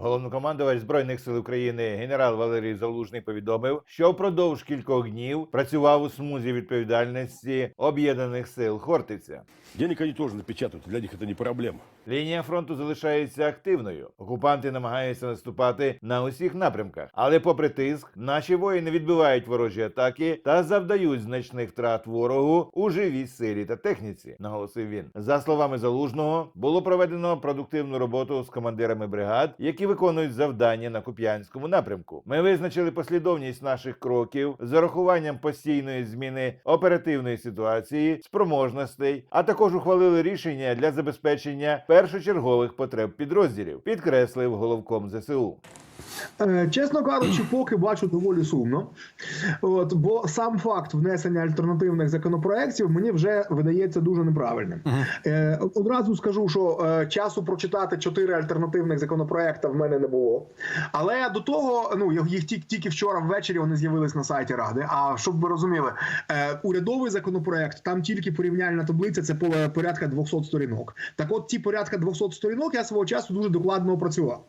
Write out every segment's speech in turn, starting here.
Головнокомандувач збройних сил України генерал Валерій Залужний повідомив, що впродовж кількох днів працював у смузі відповідальності об'єднаних сил Хортиця. Денег они тоже напечатают, для них это не проблема. Лінія фронту залишається активною. Окупанти намагаються наступати на усіх напрямках, але, попри тиск, наші воїни відбивають ворожі атаки та завдають значних втрат ворогу у живій силі та техніці. Наголосив він. За словами залужного, було проведено продуктивну роботу з командирами бригад, які виконують завдання на Куп'янському напрямку. Ми визначили послідовність наших кроків з урахуванням постійної зміни оперативної ситуації, спроможностей, а також ухвалили рішення для забезпечення першочергових потреб підрозділів, підкреслив головком ЗСУ. Е, Чесно кажучи, поки бачу доволі сумно. От, бо сам факт внесення альтернативних законопроєктів мені вже видається дуже неправильним. Е, одразу скажу, що е, часу прочитати чотири альтернативних законопроєкта в мене не було. Але до того, ну їх тільки, тільки вчора ввечері вони з'явились на сайті Ради. А щоб ви розуміли, е, урядовий законопроєкт, там тільки порівняльна таблиця, це порядка 200 сторінок. Так от ті порядка 200 сторінок я свого часу дуже докладно опрацював.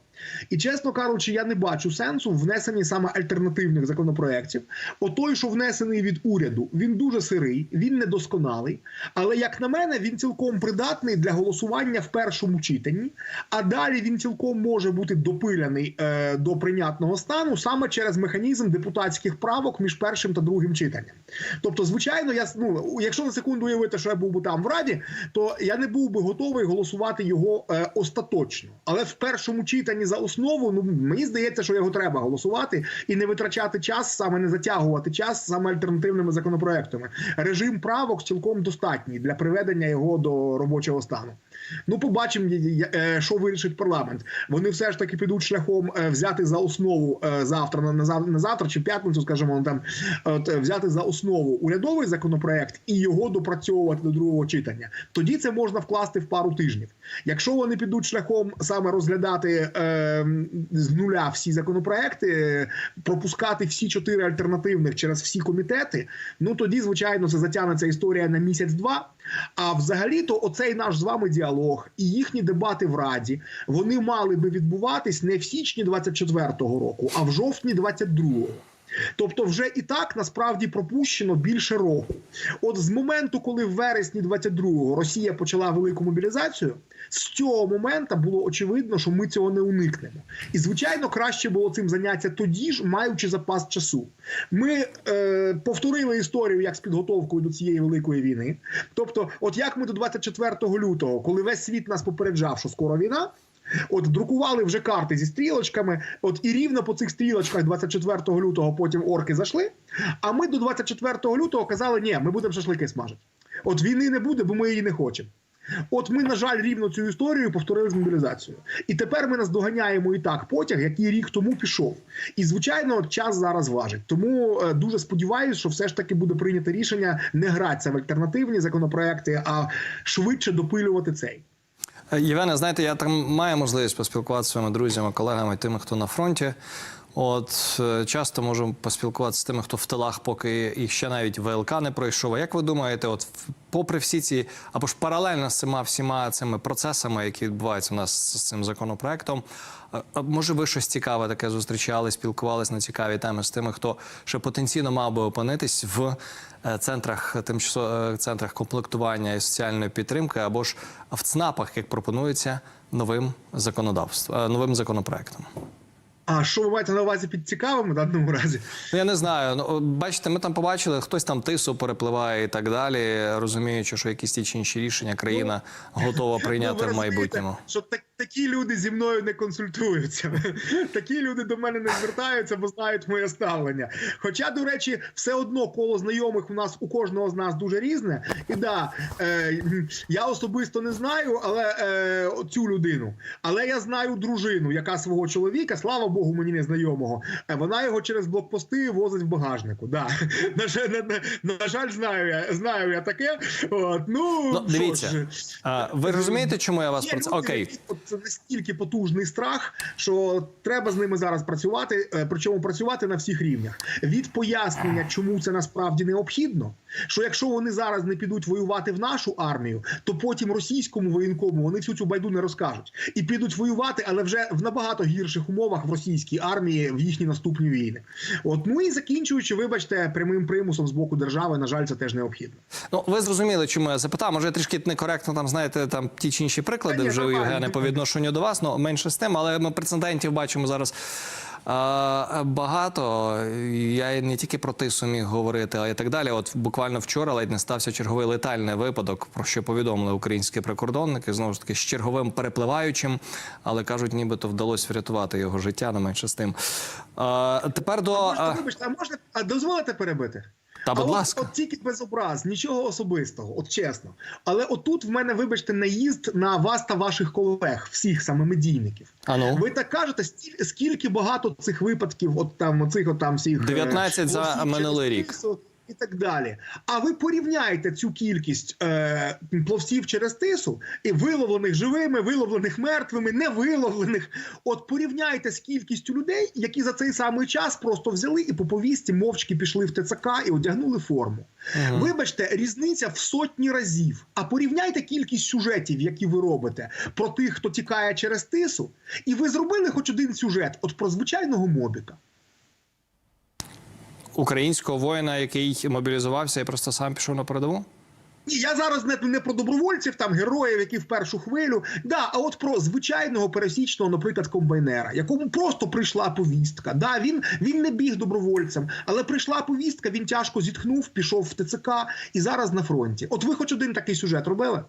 І чесно кажучи, я не бачу сенсу в внесенні саме альтернативних законопроєктів. Отой, що внесений від уряду, він дуже сирий, він недосконалий. Але як на мене, він цілком придатний для голосування в першому читанні. А далі він цілком може бути допиляний е, до прийнятного стану саме через механізм депутатських правок між першим та другим читанням. Тобто, звичайно, я ну, якщо на секунду уявити, що я був би там в раді, то я не був би готовий голосувати його е, остаточно. Але в першому читанні за основу, ну мені здається, що його треба голосувати і не витрачати час, саме не затягувати час саме альтернативними законопроектами. Режим правок цілком достатній для приведення його до робочого стану. Ну, побачимо, е, що вирішить парламент. Вони все ж таки підуть шляхом е, взяти за основу е, завтра на, завтра чи п'ятницю, скажімо, там взяти за основу урядовий законопроект і його допрацьовувати до другого читання. Тоді це можна вкласти в пару тижнів. Якщо вони підуть шляхом саме розглядати е, з нуля всі законопроекти, пропускати всі чотири альтернативних через всі комітети, ну тоді, звичайно, це затягнеться історія на місяць-два. А взагалі-то оцей наш з вами діалог і їхні дебати в Раді вони мали би відбуватись не в січні 24-го року, а в жовтні 22-го. Тобто, вже і так насправді пропущено більше року. От з моменту, коли в вересні 22-го Росія почала велику мобілізацію, з цього моменту було очевидно, що ми цього не уникнемо. І звичайно, краще було цим зайнятися тоді ж, маючи запас часу. Ми е, повторили історію як з підготовкою до цієї великої війни. Тобто, от як ми до 24 лютого, коли весь світ нас попереджав, що скоро війна. От друкували вже карти зі стрілочками. От і рівно по цих стрілочках 24 лютого потім орки зайшли. А ми до 24 лютого казали, ні, ми будемо шашлики смажити. От війни не буде, бо ми її не хочемо. От ми, на жаль, рівно цю історію повторили з мобілізацією. І тепер ми наздоганяємо і так потяг, який рік тому пішов. І звичайно, час зараз важить. Тому е, дуже сподіваюся, що все ж таки буде прийнято рішення не гратися в альтернативні законопроекти, а швидше допилювати цей. Е, Євгене, знаєте, я там маю можливість поспілкуватися з своїми друзями, колегами, тими, хто на фронті. От е, часто можу поспілкуватися з тими, хто в тилах, поки і ще навіть ВЛК не пройшов. А як ви думаєте, от попри всі ці або ж паралельно з цими всіма цими процесами, які відбуваються у нас з цим законопроектом, е, може ви щось цікаве таке зустрічали, спілкувались на цікаві теми з тими, хто ще потенційно мав би опинитись в е, центрах тимчасово центрах комплектування і соціальної підтримки, або ж в ЦНАПах, як пропонується новим законодавством, новим законопроектом. А що ви маєте на увазі під цікавими в даному разі? Ну, я не знаю. Ну, бачите, ми там побачили, хтось там тису перепливає і так далі, розуміючи, що якісь ті чи інші рішення країна готова прийняти Ну, в майбутньому. Що так, такі люди зі мною не консультуються. Такі люди до мене не звертаються, бо знають моє ставлення. Хоча, до речі, все одно коло знайомих у нас у кожного з нас дуже різне. І да, е, я особисто не знаю, але е, цю людину. Але я знаю дружину, яка свого чоловіка, слава Богу, мені не знайомого. е, Вона його через блокпости возить в багажнику. Да. На, жаль, на, на, на жаль, знаю я, знаю я таке. От, ну, Ну, дивіться. А, ви розумієте, чому я вас Є про це? Окей. Це настільки потужний страх, що треба з ними зараз працювати. е, Причому працювати на всіх рівнях. Від пояснення, чому це насправді необхідно, Що якщо вони зараз не підуть воювати в нашу армію, то потім російському воєнкому вони всю цю байду не розкажуть і підуть воювати, але вже в набагато гірших умовах в російській армії в їхні наступні війни. От ну і закінчуючи, вибачте, прямим примусом з боку держави, на жаль, це теж необхідно. Ну, ви зрозуміли, чому я запитав. Може, трішки некоректно там знаєте там ті чи інші приклади Та вже у нормально. По відношенню до вас. Ну менше з тим, але ми прецедентів бачимо зараз. Багато я не тільки про тису міг говорити, а і так далі. От буквально вчора ледь не стався черговий летальний випадок, про що повідомили українські прикордонники. Знову ж таки, з черговим перепливаючим, але кажуть, нібито вдалося врятувати його життя, не менше з тим. А, Тепер до а можна, а можна а дозволите перебити? Та, будь от, ласка. от тільки без образ, нічого особистого, от чесно. Але отут в мене, вибачте, наїзд на вас та ваших колег, всіх саме медійників. А ну? Ви так кажете, скільки багато цих випадків, от там оцих от там всіх е, за минулий рік. Тису І так далі. А ви порівняєте цю кількість е, пловців через тису і виловлених живими, виловлених мертвими, невиловлених. От порівняйте з кількістю людей, які за цей самий час просто взяли і по повісті мовчки пішли в ТЦК і одягнули форму. Вибачте, різниця в сотні разів. А порівняйте кількість сюжетів, які ви робите про тих, хто тікає через тису, і ви зробили хоч один сюжет от про звичайного мобіка. Українського воїна, який мобілізувався і просто сам пішов на передову? Ні, я зараз не, не про добровольців, там героїв, які в першу хвилю. Да, а от про звичайного пересічного, наприклад, комбайнера, якому просто прийшла повістка. Да, він, він не біг добровольцем, але прийшла повістка, він тяжко зітхнув, пішов в ТЦК і зараз на фронті. От ви хоч один такий сюжет робили?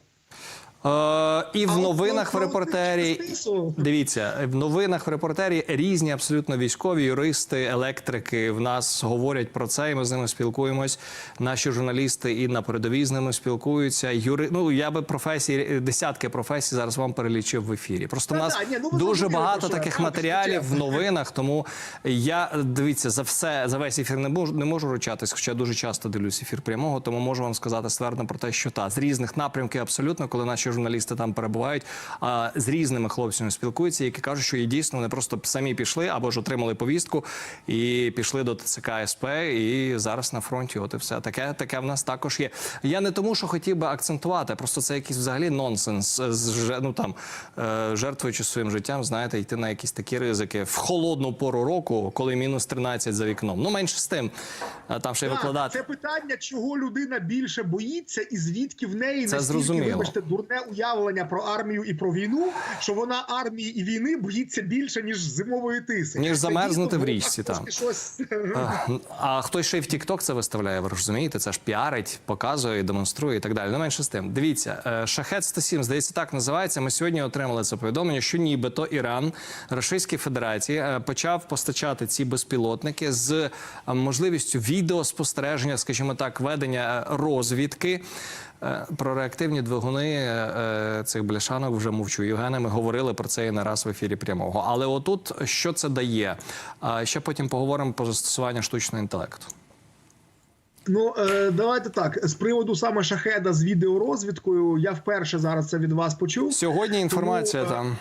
Е, і в новинах в репортері. Дивіться, в новинах в репортері різні абсолютно військові, юристи, електрики в нас говорять про це, і ми з ними спілкуємось. Наші журналісти і на передовій з ними спілкуються. Юри... Ну я би професії, десятки професій зараз вам перелічив в ефірі. Просто в нас да, ні, ну дуже багато таких матеріалів в новинах. Тому я дивіться за все за весь ефір не можу не можу ручатись, хоча дуже часто дивлюсь ефір прямого, тому можу вам сказати ствердно про те, що та з різних напрямків абсолютно, коли наші журналісти там перебувають, а з різними хлопцями спілкуються, які кажуть, що і дійсно вони просто самі пішли або ж отримали повістку і пішли до ТЦК СП, і зараз на фронті. От і все таке, таке в нас також є. Я не тому, що хотів би акцентувати, просто це якийсь взагалі нонсенс з ну там е, жертвуючи своїм життям, знаєте, йти на якісь такі ризики в холодну пору року, коли мінус 13 за вікном. Ну менше з тим, е, там ще й викладати. Це питання, чого людина більше боїться, і звідки в неї Це зрозуміло. вибачте, дурне уявлення про армію і про війну, що вона армії і війни боїться більше ніж зимової тиси, Ніж замерзнути в річці, там. щось А, А хтось ще й в TikTok це виставляє, ви розумієте? Це ж піарить, показує, демонструє і так далі. Не менше з тим. Дивіться, е, шахет 107, здається, так називається. Ми сьогодні отримали це повідомлення, що нібито Іран Російській Федерації е, почав постачати ці безпілотники з е, можливістю відеоспостереження, скажімо так, ведення розвідки. Е, Про реактивні двигуни е, цих бляшанок вже мовчу. Євгене, ми говорили про це і не раз в ефірі прямого. Але отут що це дає? Ще потім поговоримо про застосування штучного інтелекту. Ну е, давайте так. З приводу саме шахеда з відеорозвідкою, я вперше зараз це від вас почув. Сьогодні інформація Тому, е, там.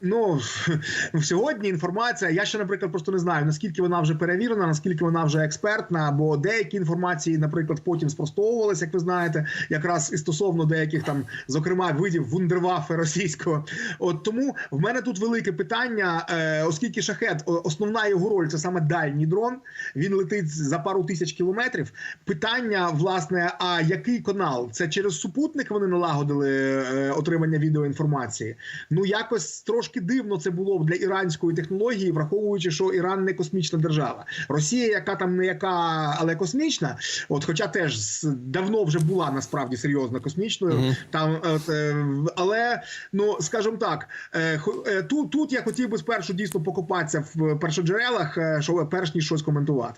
Ну сьогодні інформація. Я ще, наприклад, просто не знаю наскільки вона вже перевірена, наскільки вона вже експертна, бо деякі інформації, наприклад, потім спростовувалися, як ви знаєте, якраз і стосовно деяких там, зокрема, видів вундерваффе російського. От тому в мене тут велике питання, е, оскільки шахет, основна його роль це саме дальній дрон. Він летить за пару тисяч кілометрів. Питання, власне, а який канал? Це через супутник вони налагодили е, отримання відеоінформації. Ну якось трошки дивно це було б для іранської технології, враховуючи, що Іран не космічна держава. Росія, яка там не яка, але космічна, от хоча теж давно вже була насправді серйозно космічною. Там от, е, але ну скажімо так, е, е, тут, тут я хотів би спершу дійсно покопатися в першоджерелах, що перш ніж щось коментувати.